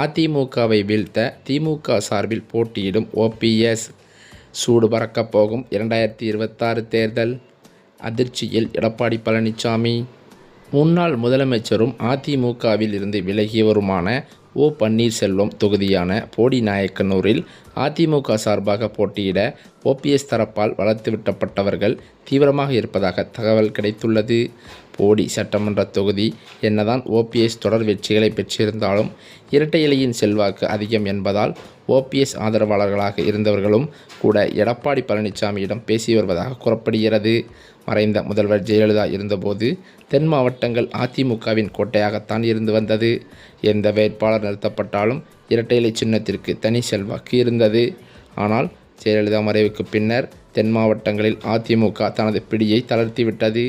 அதிமுகவை வீழ்த்த திமுக சார்பில் போட்டியிடும் ஓபிஎஸ் சூடு பறக்கப் போகும் இரண்டாயிரத்தி இருபத்தாறு தேர்தல். அதிர்ச்சியில் எடப்பாடி பழனிசாமி முன்னாள் முதலமைச்சரும் அதிமுகவில் இருந்து விலகியவருமான ஓ பன்னீர்செல்வம் தொகுதியான போடிநாயக்கனூரில் அதிமுக சார்பாக போட்டியிட ஓபிஎஸ் தரப்பால் வளர்த்துவிட்டப்பட்டவர்கள் தீவிரமாக இருப்பதாக தகவல் கிடைத்துள்ளது. போடி சட்டமன்ற தொகுதி என்னதான் ஓபிஎஸ் தொடர் வெற்றிகளை பெற்றிருந்தாலும் இரட்டை இலையின் செல்வாக்கு அதிகம் என்பதால் ஓபிஎஸ் ஆதரவாளர்களாக இருந்தவர்களும் கூட எடப்பாடி பழனிசாமியிடம் பேசி வருவதாக கூறப்படுகிறது. மறைந்த முதல்வர் ஜெயலலிதா இருந்தபோது தென் மாவட்டங்கள் அதிமுகவின் கோட்டையாகத்தான் இருந்து வந்தது. எந்த வேட்பாளர் நிறுத்தப்பட்டாலும் இரட்டை இலை சின்னத்திற்கு தனி செல்வாக்கு இருந்தது. ஆனால் ஜெயலலிதா மறைவுக்கு பின்னர் தென் மாவட்டங்களில் அதிமுக தனது பிடியை தளர்த்திவிட்டது.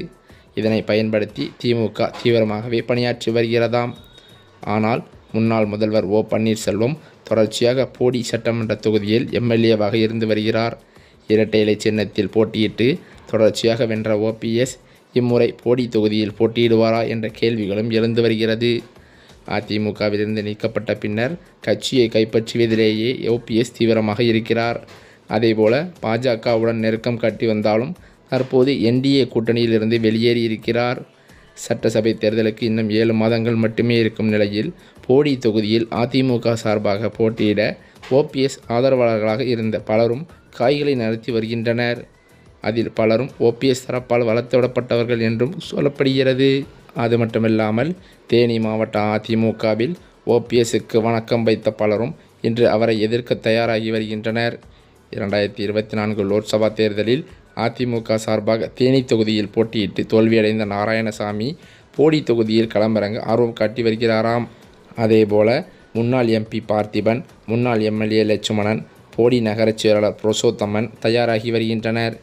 இதனை பயன்படுத்தி திமுக தீவிரமாகவே பணியாற்றி வருகிறதாம். ஆனால் முன்னாள் முதல்வர் ஓ. பன்னீர்செல்வம் தொடர்ச்சியாக போடி சட்டமன்ற தொகுதியில் எம்எல்ஏவாக இருந்து வருகிறார். இரட்டை இலை சின்னத்தில் போட்டியிட்டு தொடர்ச்சியாக வென்ற ஓபிஎஸ் இம்முறை போடி தொகுதியில் போட்டியிடுவாரா என்ற கேள்விகளும் எழுந்து வருகிறது. அதிமுகவிலிருந்து நீக்கப்பட்ட பின்னர் கட்சியை கைப்பற்றுவதிலேயே ஓபிஎஸ் தீவிரமாக இருக்கிறார். அதேபோல பாஜகவுடன் நெருக்கம் காட்டி வந்தாலும் தற்போது என்டிஏ கூட்டணியிலிருந்து வெளியேறி இருக்கிறார் சட்டசபை தேர்தலுக்கு இன்னும் ஏழு மாதங்கள் மட்டுமே இருக்கும் நிலையில் போடி தொகுதியில் அதிமுக சார்பாக போட்டியிட ஓபிஎஸ் ஆதரவாளர்களாக இருந்த பலரும் காய்களை நடத்தி வருகின்றனர். அதில் பலரும் ஓபிஎஸ் தரப்பால் வளர்த்துவிடப்பட்டவர்கள் என்றும் சொல்லப்படுகிறது. அது மட்டுமில்லாமல் தேனி மாவட்ட அதிமுகவில் ஓபிஎஸ்க்கு வணக்கம் வைத்த பலரும் இன்று அவரை எதிர்க்க தயாராகி வருகின்றனர். இரண்டாயிரத்தி இருபத்தி நான்கு லோக்சபா தேர்தலில் அதிமுக சார்பாக தேனி தொகுதியில் போட்டியிட்டு தோல்வியடைந்த நாராயணசாமி போடி தொகுதியில் களமிறங்க ஆர்வம் காட்டி வருகிறாராம். அதேபோல முன்னாள் எம்பி பார்த்திபன் முன்னாள் எம்எல்ஏ லட்சுமணன் போடி நகரச் செயலாளர் புருஷோத்தமன் தயாராகி வருகின்றனர்.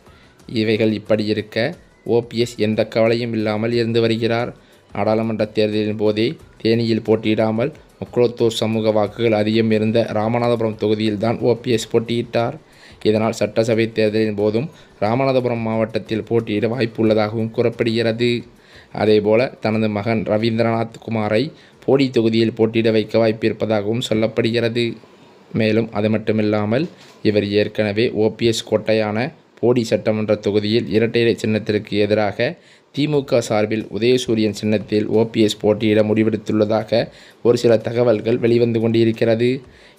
இவைகள் இப்படி இருக்க ஓபிஎஸ் எந்த கவலையும் இல்லாமல் இருந்து வருகிறார். நாடாளுமன்ற தேர்தலின் போதே தேனியில் போட்டியிடாமல் முக்குளத்தூர் சமூக வாக்குகள் அதிகம் இருந்த ராமநாதபுரம் தொகுதியில்தான் ஓபிஎஸ் போட்டியிட்டார். இதனால் சட்டசபை தேர்தலின் போதும் ராமநாதபுரம் மாவட்டத்தில் போட்டியிட வாய்ப்பு உள்ளதாகவும் கூறப்படுகிறது. அதேபோல தனது மகன் ரவீந்திரநாத் குமாரை போடி தொகுதியில் போட்டியிட வைக்க வாய்ப்பு இருப்பதாகவும் சொல்லப்படுகிறது. மேலும் அது மட்டுமில்லாமல் இவர் ஏற்கனவே ஓபிஎஸ் கோட்டையான போடி சட்டமன்ற தொகுதியில் இரட்டையிலை சின்னத்திற்கு எதிராக திமுக சார்பில் உதயசூரியன் சின்னத்தில் ஓபிஎஸ் போட்டியிட முடிவெடுத்துள்ளதாக ஒரு சில தகவல்கள் வெளிவந்து கொண்டிருக்கிறது.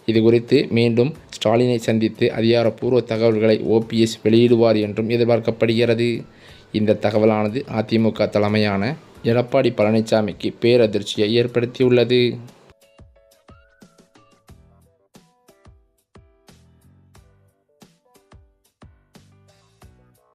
இது குறித்து மீண்டும் ஸ்டாலினை சந்தித்து அதிகாரப்பூர்வ தகவல்களை ஓபிஎஸ் வெளியிடுவார் என்றும் எதிர்பார்க்கப்படுகிறது. இந்த தகவலானது அதிமுக தலைமையான எடப்பாடி பழனிசாமிக்கு பேரதிர்ச்சியை ஏற்படுத்தியுள்ளது.